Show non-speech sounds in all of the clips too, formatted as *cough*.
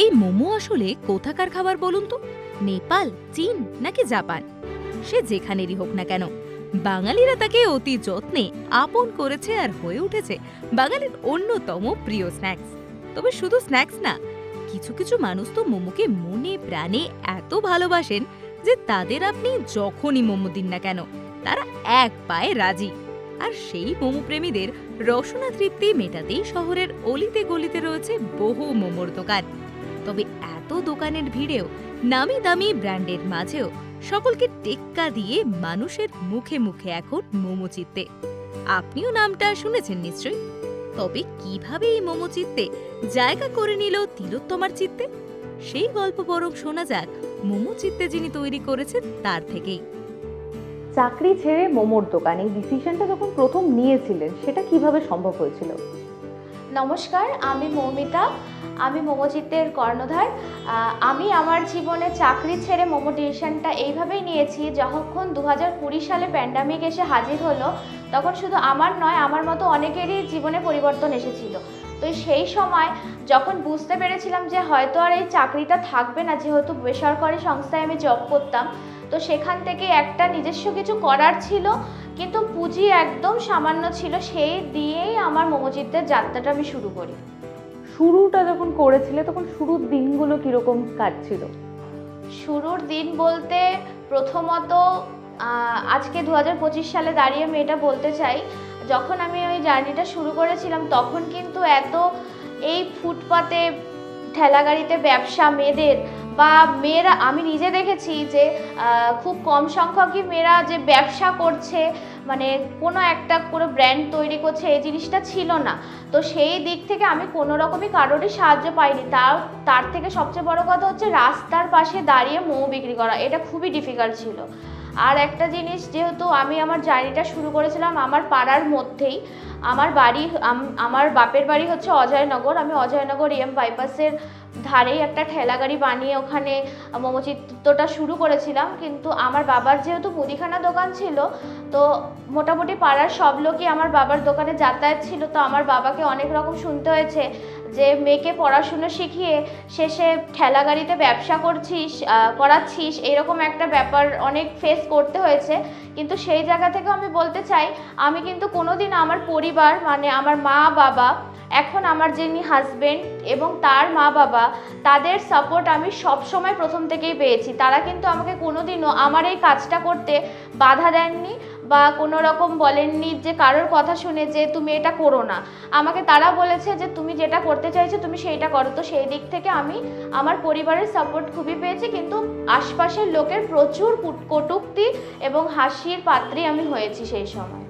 এই মোমো আসলে কোথাকার খাবার বলুন তো? নেপাল, চীন নাকি জাপান? সে যেখানেরই হোক না কেন, বাঙালিরা তাকে অতি যত্নে আপন করেছে আর হয়ে উঠেছে বাঙালির অন্যতম প্রিয় স্ন্যাক্স তবে শুধু স্ন্যাক্স না, কিছু কিছু মানুষ তো মোমোকে মনে প্রাণে এত ভালোবাসেন যে তাদের আপনি যখনই মোমো দিন না কেন, তারা এক পায়ে রাজি। আর সেই মোমো প্রেমীদের রসনা তৃপ্তি মেটাতেই শহরের অলিতে গলিতে রয়েছে বহু মোমোর দোকান। তবে এত দোকানের ভিড়েও, নামি দামি ব্র্যান্ডের মাঝেও সকলকে টেক্কা দিয়ে মানুষের মুখে মুখে এখন মোমো চিত্তে আপনিও নামটা শুনেছেন নিশ্চয়ই? তবে কীভাবে এই মোমো চিত্তে জায়গা করে নিল তিলোত্তমার চিত্তে সেই গল্প বরং শোনা যাক মোমো চিত্তে যিনি তৈরি করেছেন তার থেকেই। চাকরি ছেড়ে মোমোর দোকানে ডিসিশনটা যখন প্রথম নিয়েছিলেন, সেটা কীভাবে সম্ভব হয়েছিল? নমস্কার, আমি মৌমিতা, আমি মোমোচিত্তের কর্ণধার। আমি আমার জীবনে চাকরি ছেড়ে মোমো ডিসিশনটা এইভাবেই নিয়েছি, যখন দু হাজার কুড়ি সালে প্যান্ডামিক এসে হাজির হলো, তখন শুধু আমার নয়, আমার মতো অনেকেরই জীবনে পরিবর্তন এসেছিল। তো সেই সময় যখন বুঝতে পেরেছিলাম যে হয়তো আর এই চাকরিটা থাকবে না, যেহেতু বেসরকারি সংস্থায় আমি জব করতাম, তো সেখান থেকে একটা নিজস্ব কিছু করার ছিল। কিন্তু পুঁজি একদম সামান্য ছিল সেই দিয়েই আমার মোমোচিত্তের যাত্রাটা আমি শুরু করি। শুরুটা যখন করেছিলে তখন শুরুর দিনগুলো কীরকম কাটছিল? শুরুর দিন বলতে প্রথমত আজকে দু হাজার পঁচিশ সালে দাঁড়িয়ে আমি এটা বলতে চাই যখন আমি ওই জার্নিটা শুরু করেছিলাম তখন কিন্তু এত এই ফুটপাতে ঠেলাগাড়িতে ব্যবসা মেয়েদের বা মেয়েরা, আমি নিজে দেখেছি যে খুব কম সংখ্যকই মেয়েরা যে ব্যবসা করছে মানে কোনো একটা কোনো ব্র্যান্ড তৈরি করছে, এই জিনিসটা ছিল না। তো সেই দিক থেকে আমি কোনো রকমই কারোরই সাহায্য পাইনি। তার তার থেকে সবচেয়ে বড় কথা হচ্ছে রাস্তার পাশে দাঁড়িয়ে মোমো বিক্রি করা, এটা খুবই ডিফিকাল্ট ছিল। আর একটা জিনিস, যেহেতু আমি আমার জার্নিটা শুরু করেছিলাম আমার পাড়ার মধ্যেই, আমার বাড়ি আমার বাপের বাড়ি হচ্ছে অজয়নগর, আমি অজয়নগর এম বাইপাসের ধারেই একটা ঠেলা গাড়ি বানিয়ে ওখানে মোমোচিত্রটা শুরু করেছিলাম। কিন্তু আমার বাবার যেহেতু মুদিখানা দোকান ছিল, তো মোটামুটি পাড়ার সব লোকই আমার বাবার দোকানে যাতায়াত ছিল। তো আমার বাবাকে অনেক রকম শুনতে হয়েছে যে, মেয়েকে পড়াশুনো শিখিয়ে শেষে ঠেলা গাড়িতে ব্যবসা করছিস করাচ্ছিস, এরকম একটা ব্যাপার অনেক ফেস করতে হয়েছে। কিন্তু সেই জায়গা থেকে আমি বলতে চাই, আমি কিন্তু কোনোদিন আমার পরিবার মানে আমার মা, বাবা এখন আমার যিনি হাজবেন্ড এবং তার মা বাবা, তাদের সাপোর্ট আমি সব সময় প্রথম থেকেই পেয়েছি। তারা কিন্তু আমাকে কোনোদিনও আমার এই কাজটা করতে বাধা দেননি বা কোনো রকম বলেননি যে কারোর কথা শুনে যে তুমি এটা করো না। আমাকে তারা বলেছে যে তুমি যেটা করতে চাইছো তুমি সেইটা করো। তো সেই দিক থেকে আমি আমার পরিবারের সাপোর্ট খুবই পেয়েছি কিন্তু আশপাশের লোকের প্রচুর কুট- কটূক্তি এবং হাসির পাত্রী আমি হয়েছি সেই সময়।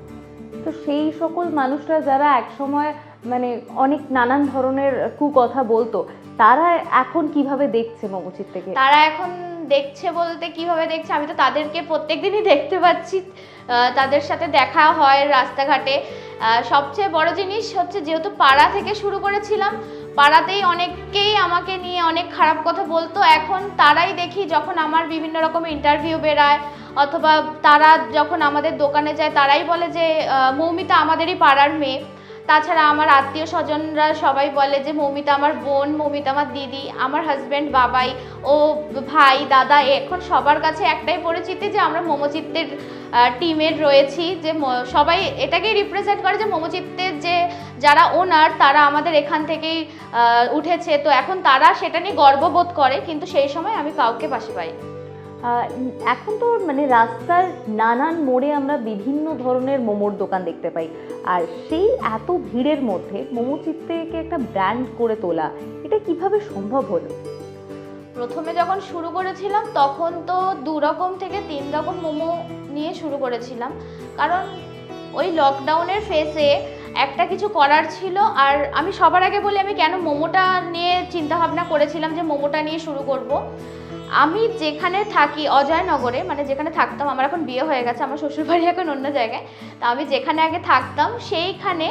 তো সেই সকল মানুষরা যারা একসময় মানে অনেক নানান ধরনের কুকথা বলতো। তারা এখন কীভাবে দেখছে মোমোচিত থেকে? তারা এখন দেখছে বলতে কীভাবে দেখছে? আমি তো তাদেরকে প্রত্যেকদিনই দেখতে পাচ্ছি। তাদের সাথে দেখা হয় রাস্তাঘাটে। সবচেয়ে বড় জিনিস হচ্ছে যেহেতু পাড়া থেকে শুরু করেছিলাম, পাড়াতেই অনেককেই আমাকে নিয়ে অনেক খারাপ কথা বলতো। এখন তারাই দেখি যখন আমার বিভিন্ন রকম ইন্টারভিউ বেরায়, অথবা তারা যখন আমাদের দোকানে যায়, তারাই বলে যে মৌমিতা আমাদেরই পাড়ার মেয়ে। তাছাড়া আমার আত্মীয় স্বজনরা সবাই বলে যে, মৌমিতা আমার বোন, মৌমিতা আমার দিদি, আমার হাজব্যান্ড বাবাই, ও ভাই, দাদা, এখন সবার কাছে একটাই পরিচিতি যে, আমরা মোমোচিত্তের টিমের রয়েছি যে সবাই এটাকেই রিপ্রেজেন্ট করে যে মোমোচিত্তের যে যারা ওনার তারা আমাদের এখান থেকেই উঠেছে। তো এখন তারা সেটা নিয়ে গর্ববোধ করে, কিন্তু সেই সময় আমি কাউকে পাশে পাই এখন তো মানে রাস্তার নানান মোড়ে আমরা বিভিন্ন ধরনের মোমোর দোকান দেখতে পাই। আর সেই এত ভিড়ের মধ্যে মোমো চিত্তেকে একটা ব্র্যান্ড করে তোলা, এটা কীভাবে সম্ভব হলো? প্রথমে যখন শুরু করেছিলাম, তখন তো দু রকম থেকে তিন রকম মোমো নিয়ে শুরু করেছিলাম। কারণ ওই লকডাউনের ফেসে একটা কিছু করার ছিল, আর আমি সবার আগে বলি, আমি কেন মোমোটা নিয়ে চিন্তা ভাবনা করেছিলাম যে মোমোটা নিয়ে শুরু করব। আমি যেখানে থাকি অজয়নগরে মানে যেখানে থাকতাম, আমার এখন বিয়ে হয়ে গেছে, আমার শ্বশুরবাড়ি এখন অন্য জায়গায়, তা আমি যেখানে আগে থাকতাম, সেইখানে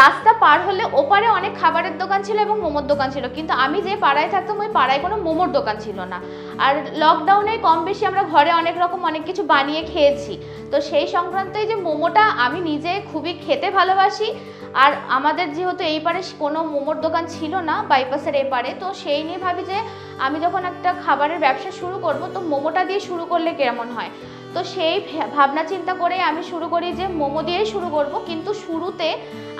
রাস্তা পার হলে ওপারে অনেক খাবারের দোকান ছিল এবং মোমোর দোকান ছিল, কিন্তু আমি যে পাড়ায় থাকতাম, ওই পাড়ায় কোনো মোমোর দোকান ছিল না। আর লকডাউনে কম বেশি আমরা ঘরে অনেক রকম অনেক কিছু বানিয়ে খেয়েছি, তো সেই সংক্রান্তই যে মোমোটা আমি নিজে খুবই খেতে ভালোবাসি আর আমাদের যেহেতু এই পারে কোনো মোমোর দোকান ছিল না বাইপাসের এই পারে, তো সেই নিয়ে ভাবি যে আমি যখন একটা খাবারের ব্যবসা শুরু করব, তো মোমোটা দিয়ে শুরু করলে কেমন হয়? তো সেই ভাবনা চিন্তা করে আমি শুরু করি যে মোমো দিয়েই শুরু করব, কিন্তু শুরুতে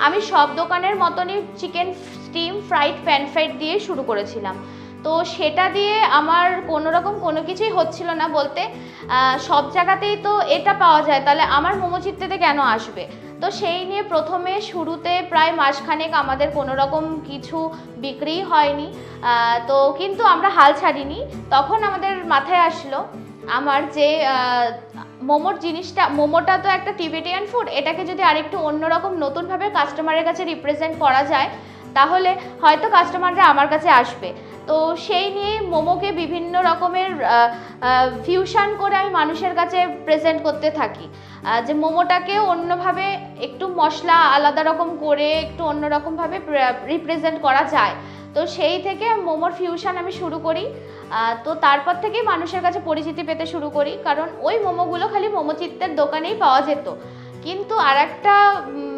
আমি সব দোকানের মতনই chicken steam fried pan fried দিয়ে শুরু করেছিলাম। তো সেটা দিয়ে আমার কোনো রকম কোনো কিছুই হচ্ছিল না বলতে সব জায়গাতেই তো এটা পাওয়া যায়, তাহলে আমার মোমো চিত্তেতে কেন আসবে? তো সেই নিয়ে প্রথমে শুরুতে প্রায় মাসখানেক আমাদের কোনো রকম কিছু বিক্রি হয়নি। তো কিন্তু আমরা হাল ছাড়িনি। তখন আমাদের মাথায় আসলো আমার যে মোমোর জিনিসটা, মোমোটা তো একটা টিবেটিয়ান ফুড, এটাকে যদি আরেকটু অন্যরকম নতুনভাবে কাস্টমারের কাছে রিপ্রেজেন্ট করা যায়, তাহলে হয়তো কাস্টমাররা আমার কাছে আসবে। তো সেই নিয়ে মোমোকে বিভিন্ন রকমের ফিউশন করে আমি মানুষের কাছে প্রেজেন্ট করতে থাকি। যে মোমোটাকে অন্যভাবে একটু মশলা আলাদা রকম করে, একটু অন্যরকমভাবে রিপ্রেজেন্ট করা যায়। তো সেই থেকে মোমোর ফিউশন আমি শুরু করি। তো তারপর থেকে মানুষের কাছে পরিচিতি পেতে শুরু করি। কারণ ওই মোমোগুলো খালি মোমো চিত্তের দোকানেই পাওয়া যেত। কিন্তু আর একটা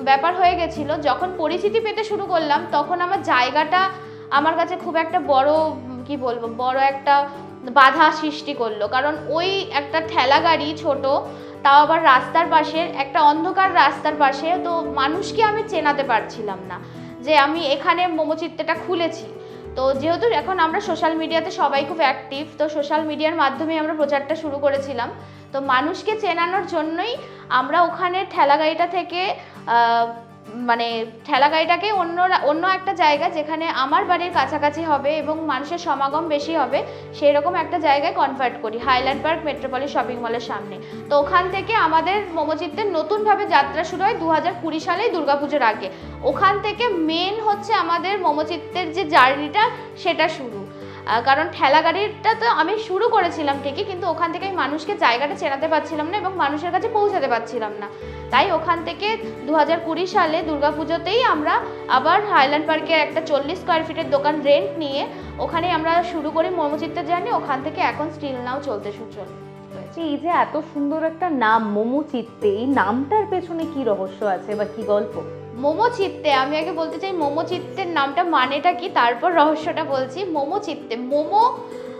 ব্যাপার হয়ে গেছিল, যখন পরিচিতি পেতে শুরু করলাম, তখন আমার জায়গাটা আমার কাছে খুব একটা বড়, কি বলব, বড় একটা বাধা সৃষ্টি করল। কারণ ওই একটা ঠেলা গাড়ি ছোট, তাও আবার রাস্তার পাশে, একটা অন্ধকার রাস্তার পাশে, তো মানুষকে আমি চেনাতে পারছিলাম না যে আমি এখানে মোমো চিত্তেটা খুলেছি। তো যেহেতু এখন আমরা সোশ্যাল মিডিয়াতে সবাই খুব অ্যাক্টিভ তো সোশ্যাল মিডিয়ার মাধ্যমে আমরা প্রচারটা শুরু করেছিলাম। তো মানুষকে চেনানোর জন্যই আমরা ওখানে ঠেলা গাড়িটা থেকে মানে ঠেলা গাড়িটাকে অন্য অন্য একটা জায়গা যেখানে আমার বাড়ির কাছাকাছি হবে এবং মানুষের সমাগম বেশি হবে সেই রকম একটা জায়গায় কনভার্ট করি হাইল্যান্ড পার্ক মেট্রোপলি শপিং মলের সামনে। তো ওখান থেকে আমাদের মোমোচিত্তের নতুনভাবে যাত্রা শুরু হয় দু হাজার কুড়ি সালেই দুর্গাপুজোর আগে। ওখান থেকে মেন হচ্ছে আমাদের মোমোচিত্তের যে জার্নিটা সেটা শুরু। কারণ ঠেলা গাড়িটা তো আমি শুরু করেছিলাম ঠিকই, কিন্তু ওখান থেকে আমি মানুষকে জায়গাটা চেনাতে পারছিলাম না এবং মানুষের কাছে পৌঁছাতে পারছিলাম না তাই ওখান থেকে দু হাজার কুড়ি সালে দুর্গাপুজোতেই আমরা আবার হাইল্যান্ড পার্কে একটা চল্লিশ স্কোয়ার ফিটের দোকান রেন্ট নিয়ে ওখানে আমরা শুরু করি মোমোচিত্তের জানি ওখান থেকে এখন স্টিল নাও চলতে শুরু চল- হয়েছে। এই যে এত সুন্দর একটা নাম মোমো চিত্তে এই নামটার পেছনে কি রহস্য আছে বা কি গল্প মোমো চিত্তে, আমি আগে বলতে চাই মোমো চিত্তের নামটা মানেটা কি? তারপর রহস্যটা বলছি। মোমো চিত্তে, মোমো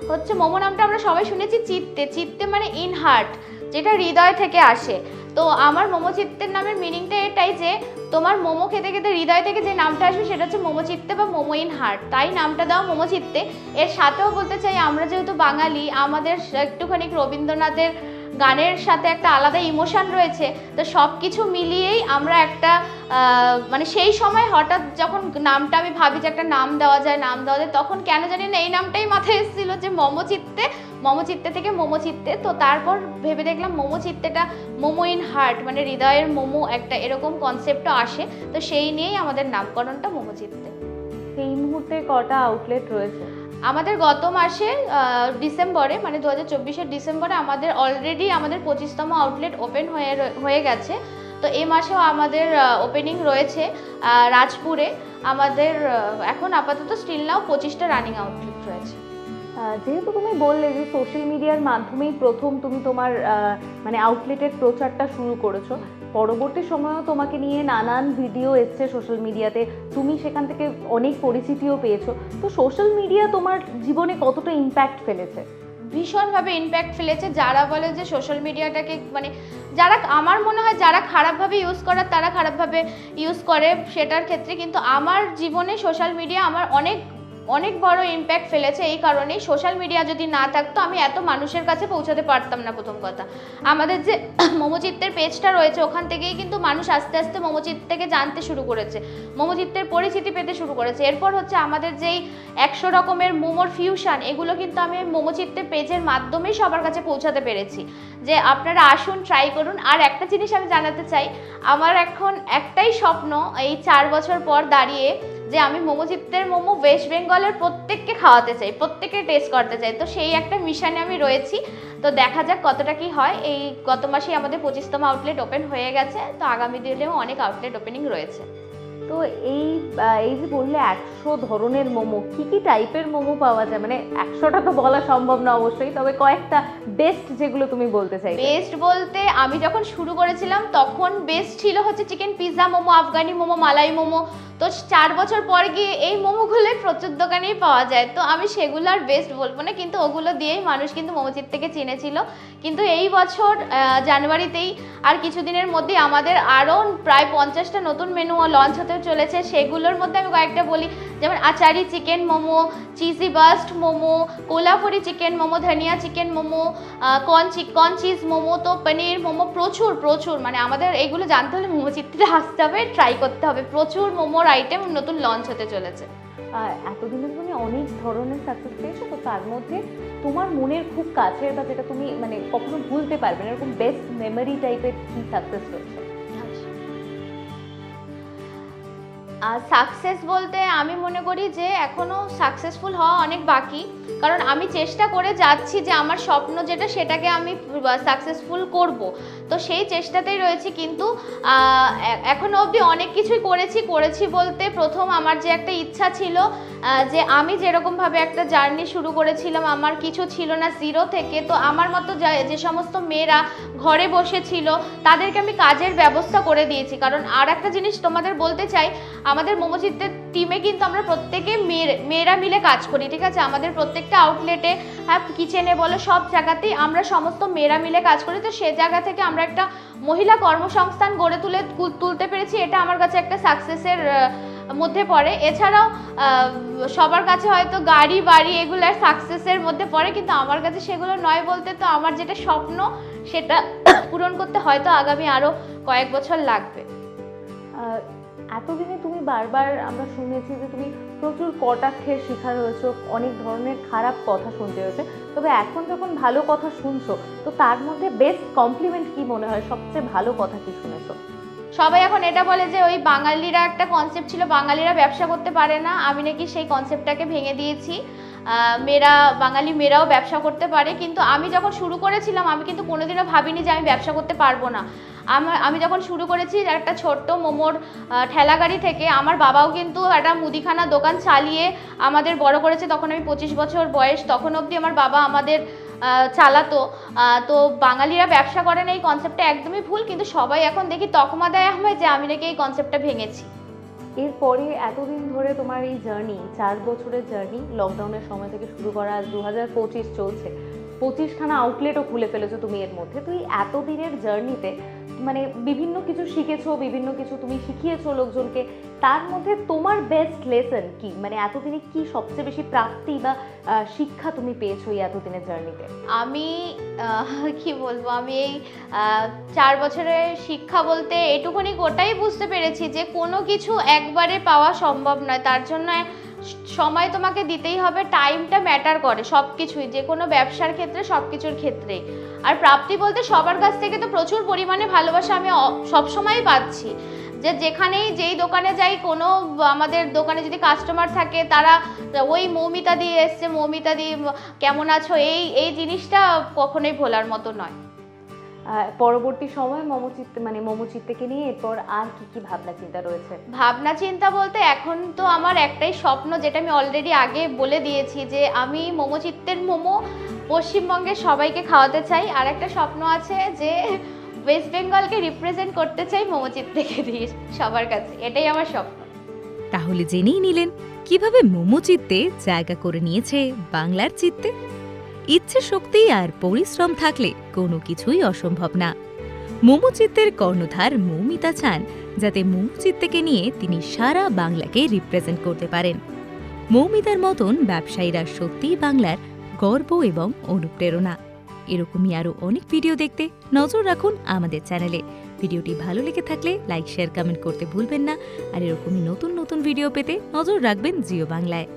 হচ্ছে, মোমো নামটা আমরা সবাই শুনেছি চিত্তে। চিত্তে মানে ইন হার্ট যেটা হৃদয় থেকে আসে। তো আমার মোমো চিত্তের নামের মিনিংটা এটাই যে, তোমার মোমো খেতে খেতে হৃদয় থেকে যে নামটা আসবে, সেটা হচ্ছে মোমো চিত্তে বা মোমো ইন হার্ট তাই নামটা দাও মোমো চিত্তে। এর সাথেও বলতে চাই, আমরা যেহেতু বাঙালি, আমাদের একটুখানি রবীন্দ্রনাথের গানের সাথে একটা আলাদা ইমোশন রয়েছে, তো সব কিছু মিলিয়েই আমরা একটা মানে সেই সময় হঠাৎ যখন নামটা আমি ভাবি যে একটা নাম দেওয়া যায়, নাম দেওয়া যায়, তখন কেন জানি না এই নামটাই মাথায় এসেছিল যে মমচিত্তে মমচিত্তে থেকে মোমোচিত্তে তো তারপর ভেবে দেখলাম মোমোচিত্তেটা মোমো ইন হার্ট মানে হৃদয়ের মোমো একটা এরকম কনসেপ্টও আসে, তো সেই নিয়েই আমাদের নামকরণটা মোমোচিত্তে এই মুহূর্তে কটা আউটলেট রয়েছে? আমাদের গত মাসে ডিসেম্বরে মানে দু হাজার চব্বিশের ডিসেম্বরে আমাদের অলরেডি আমাদের পঁচিশতম আউটলেট ওপেন হয়ে হয়ে গেছে। তো এ মাসেও আমাদের ওপেনিং রয়েছে রাজপুরে। আমাদের এখন আপাতত স্টিল নাও পঁচিশটা রানিং আউটলেট যেহেতু তুমি বললে যে সোশ্যাল মিডিয়ার মাধ্যমেই প্রথম তুমি তোমার মানে আউটলেটের প্রচারটা শুরু করেছ, পরবর্তী সময়েও তোমাকে নিয়ে নানান ভিডিও এসছে সোশ্যাল মিডিয়াতে তুমি সেখান থেকে অনেক পরিচিতিও পেয়েছ, তো সোশ্যাল মিডিয়া তোমার জীবনে কতটা ইম্প্যাক্ট ফেলেছে? ভীষণভাবে ইম্প্যাক্ট ফেলেছে, যারা বলে যে সোশ্যাল মিডিয়াটাকে মানে যারা, আমার মনে হয় যারা খারাপভাবে ইউজ করার তারা খারাপভাবে ইউজ করে সেটার ক্ষেত্রে, কিন্তু আমার জীবনে সোশ্যাল মিডিয়া আমার অনেক অনেক বড় ইম্প্যাক্ট ফেলেছে এই কারণেই সোশ্যাল মিডিয়া যদি না থাকতো আমি এত মানুষের কাছে পৌঁছাতে পারতাম না প্রথম কথা। আমাদের যে *coughs* মোমোচিত্তের পেজটা রয়েছে, ওখান থেকেই কিন্তু মানুষ আস্তে আস্তে মোমোচিত্তকে জানতে শুরু করেছে মোমোচিত্তের পরিচিতি পেতে শুরু করেছে। এরপর হচ্ছে আমাদের যেই একশো রকমের মোমোর ফিউশন এগুলো কিন্তু আমি মোমোচিত্তের পেজের মাধ্যমেই সবার কাছে পৌঁছাতে পেরেছি। যে আপনারা আসুন ট্রাই করুন। আর একটা জিনিস আমি জানাতে চাই, আমার এখন একটাই স্বপ্ন এই চার বছর পর দাঁড়িয়ে যে আমি মোমোচিত্তের মোমো ওয়েস্ট বেঙ্গলের প্রত্যেককে খাওয়াতে চাই, প্রত্যেককে টেস্ট করতে চাই। তো সেই একটা মিশনে আমি রয়েছি। তো দেখা যাক কতটা কি হয়। এই গত মাসেই আমাদের পঁচিশতম আউটলেট ওপেন হয়ে গেছে। তো আগামী দিনেও অনেক আউটলেট ওপেনিং রয়েছে। তো এই এই যে বললে একশো ধরনের মোমো, কী কী টাইপের মোমো পাওয়া যায়? মানে একশোটা তো বলা সম্ভব না অবশ্যই, তবে কয়েকটা বেস্ট যেগুলো তুমি বলতে চাই বেস্ট বলতে আমি যখন শুরু করেছিলাম, তখন বেস্ট ছিল হচ্ছে চিকেন পিৎজা মোমো, আফগানি মোমো, মালাই মোমো। তো চার বছর পর গিয়ে এই মোমোগুলোই প্রচুর দোকানেই পাওয়া যায়। তো আমি সেগুলো আর বেস্ট বলব না, কিন্তু ওগুলো দিয়েই মানুষ কিন্তু মোমোচিত থেকে চিনেছিল। কিন্তু এই বছর জানুয়ারিতেই আর কিছুদিনের মধ্যেই আমাদের আরও প্রায় পঞ্চাশটা নতুন মেনু লঞ্চ হতে চলেছে। সেগুলোর মধ্যে আমি কয়েকটা বলি। যেমন achari chicken momo cheesy burst momo, Kolhapuri chicken momo, dhania chicken momo corn chick corn cheese momo, তো পনির মোমো প্রচুর প্রচুর। মানে আমাদের এইগুলো জানতে হলে মোমো চিত্রে আসতে হবে ট্রাই করতে হবে। প্রচুর মোমোর আইটেম নতুন লঞ্চ হতে চলেছে। এতদিনে তুমি অনেক ধরনের সাকসেস পেয়েছ, তো তার মধ্যে তোমার মনের খুব কাছের বা যেটা তুমি মানে কখনো ভুলতে পারবে না, এরকম বেস্ট মেমোরি টাইপের কি সাকসেস রয়েছে? সাকসেস বলতে আমি মনে করি যে এখনও সাকসেসফুল হওয়া অনেক বাকি। কারণ আমি চেষ্টা করে যাচ্ছি যে আমার স্বপ্ন যেটা সেটাকে আমি সাকসেসফুল করব। তো সেই চেষ্টাতেই রয়েছি কিন্তু আহ, এ- এখনও অবধি অনেক কিছুই করেছি করেছি বলতে প্রথম আমার যে একটা ইচ্ছা ছিল যে আমি যেরকমভাবে একটা জার্নি শুরু করেছিলাম আমার কিছু ছিল না জিরো থেকে তো আমার মতো যে সমস্ত মেয়েরা ঘরে বসেছিল, তাদেরকে আমি কাজের ব্যবস্থা করে দিয়েছি। কারণ আর একটা জিনিস তোমাদের বলতে চাই, আমাদের মোমোচিত্রের টিমে কিন্তু আমরা প্রত্যেকে মেয়ের, মেয়েরা মিলে কাজ করি, ঠিক আছে? আমাদের প্রত্যেকটা আউটলেটে হ্যাঁ কিচেনে বলো, সব জায়গাতেই আমরা সমস্ত মেয়েরা মিলে কাজ করি। তো সে জায়গা থেকে আমরা একটা মহিলা কর্মসংস্থান গড়ে তুলে তুলতে পেরেছি, এটা আমার কাছে একটা সাকসেসের মধ্যে পড়ে। এছাড়াও সবার কাছে হয়তো গাড়ি, বাড়ি এগুলো সাকসেসের মধ্যে পড়ে, কিন্তু আমার কাছে সেগুলো নয় বলতে তো আমার যেটা স্বপ্ন সেটা পূরণ করতে হয়তো আগামী আরও কয়েক বছর লাগবে। এতদিনে তুমি বারবার আমরা শুনেছি যে তুমি প্রচুর কটাক্ষের শিকার হয়েছো অনেক ধরনের খারাপ কথা শুনতে হয়েছে। তবে এখন যখন ভালো কথা শুনছো তো তার মধ্যে বেস্ট কমপ্লিমেন্ট কি মনে হয়? সবচেয়ে ভালো কথা কি শুনেছো? সবাই এখন এটা বলে যে ওই বাঙালিরা একটা কনসেপ্ট ছিল বাঙালিরা ব্যবসা করতে পারে না। আমি নাকি সেই কনসেপ্টটাকে ভেঙে দিয়েছি। মেয়েরা বাঙালি মেয়েরাও ব্যবসা করতে পারে কিন্তু আমি যখন শুরু করেছিলাম আমি কিন্তু কোনোদিনও ভাবিনি যে আমি ব্যবসা করতে পারব না। আমার আমি যখন শুরু করেছি একটা ছোট্ট মোমোর আহ, ঠেলাগাড়ি থেকে আমার বাবাও কিন্তু একটা মুদিখানা দোকান চালিয়ে আমাদের বড় করেছে তখন আমি পঁচিশ বছর বয়স তখন অবধি আমার বাবা আমাদের চালাতো। তো বাঙালিরা ব্যবসা করেন এই কনসেপ্টটা একদমই ভুল কিন্তু সবাই এখন দেখি তকমা দেয় আমায় যে আমি নাকি এই কনসেপ্টটা ভেঙেছি। এরপরে এতদিন ধরে তোমার এই জার্নি চার বছরের জার্নি লকডাউনের সময় থেকে শুরু করা আজ দু হাজার পঁচিশ চলছে। পঁচিশখানা আউটলেটও খুলে ফেলেছো তুমি এর মধ্যে। তো এই এতদিনের জার্নিতে মানে বিভিন্ন কিছু শিখেছো, বিভিন্ন কিছু তুমি শিখিয়েছো লোকজনকে, তার মধ্যে তোমার বেস্ট লেসন কি? মানে এতদিনে কি সবচেয়ে বেশি প্রাপ্তি বা শিক্ষা তুমি পেয়েছ এই এতদিনের জার্নিতে আমি কি বলব? আমি এই চার বছরের শিক্ষা বলতে এটুকুনি গোটাই বুঝতে পেরেছি যে কোনো কিছু একবারে পাওয়া সম্ভব নয়। তার জন্য সময় তোমাকে দিতেই হবে টাইমটা ম্যাটার করে সব কিছুই যে কোনো ব্যবসার ক্ষেত্রে সব কিছুর ক্ষেত্রেই। আর প্রাপ্তি বলতে সবার কাছ থেকে তো প্রচুর পরিমাণে ভালোবাসা আমি সবসময়ই পাচ্ছি। যে যেখানেই যেই দোকানে যাই, কোনো আমাদের দোকানে যদি কাস্টমার থাকে, তারা ওই মৌমিতা দিয়ে এসছে, মৌমিতা দি, কেমন আছো? এই এই জিনিসটা কখনোই ভোলার মতো নয়। পরবর্তী সময় মোমোচিত্তে মানে মোমোচিত্তেকে নিয়ে এরপর আর কি কি ভাবনা চিন্তা রয়েছে? ভাবনা চিন্তা বলতে এখন তো আমার একটাই স্বপ্ন যেটা আমি অলরেডি আগে বলে দিয়েছি যে আমি মোমো চিত্তের মোমো পশ্চিমবঙ্গের সবাইকে খাওয়াতে চাই। আর একটা স্বপ্ন আছে যে ওয়েস্ট বেঙ্গলকে রিপ্রেজেন্ট করতে চাই মোমো চিত্তেকে দিয়ে সবার কাছে। এটাই আমার স্বপ্ন। তাহলে জেনেই নিলেন কীভাবে মোমো চিত্তে জায়গা করে নিয়েছে বাংলার চিত্তে। ইচ্ছে শক্তি আর পরিশ্রম থাকলে কোনো কিছুই অসম্ভব না। মোমো চিত্তের কর্ণধার মৌমিতা চান যাতে মোমো চিত্তেকে নিয়ে তিনি সারা বাংলাকে রিপ্রেজেন্ট করতে পারেন। মৌমিতার মতন ব্যবসায়ীরা সত্যিই বাংলার গর্ব এবং অনুপ্রেরণা। এরকমই আরও অনেক ভিডিও দেখতে নজর রাখুন আমাদের চ্যানেলে ভিডিওটি ভালো লেগে থাকলে লাইক শেয়ার কমেন্ট করতে ভুলবেন না। আর এরকমই নতুন নতুন ভিডিও পেতে নজর রাখবেন জিও বাংলায়।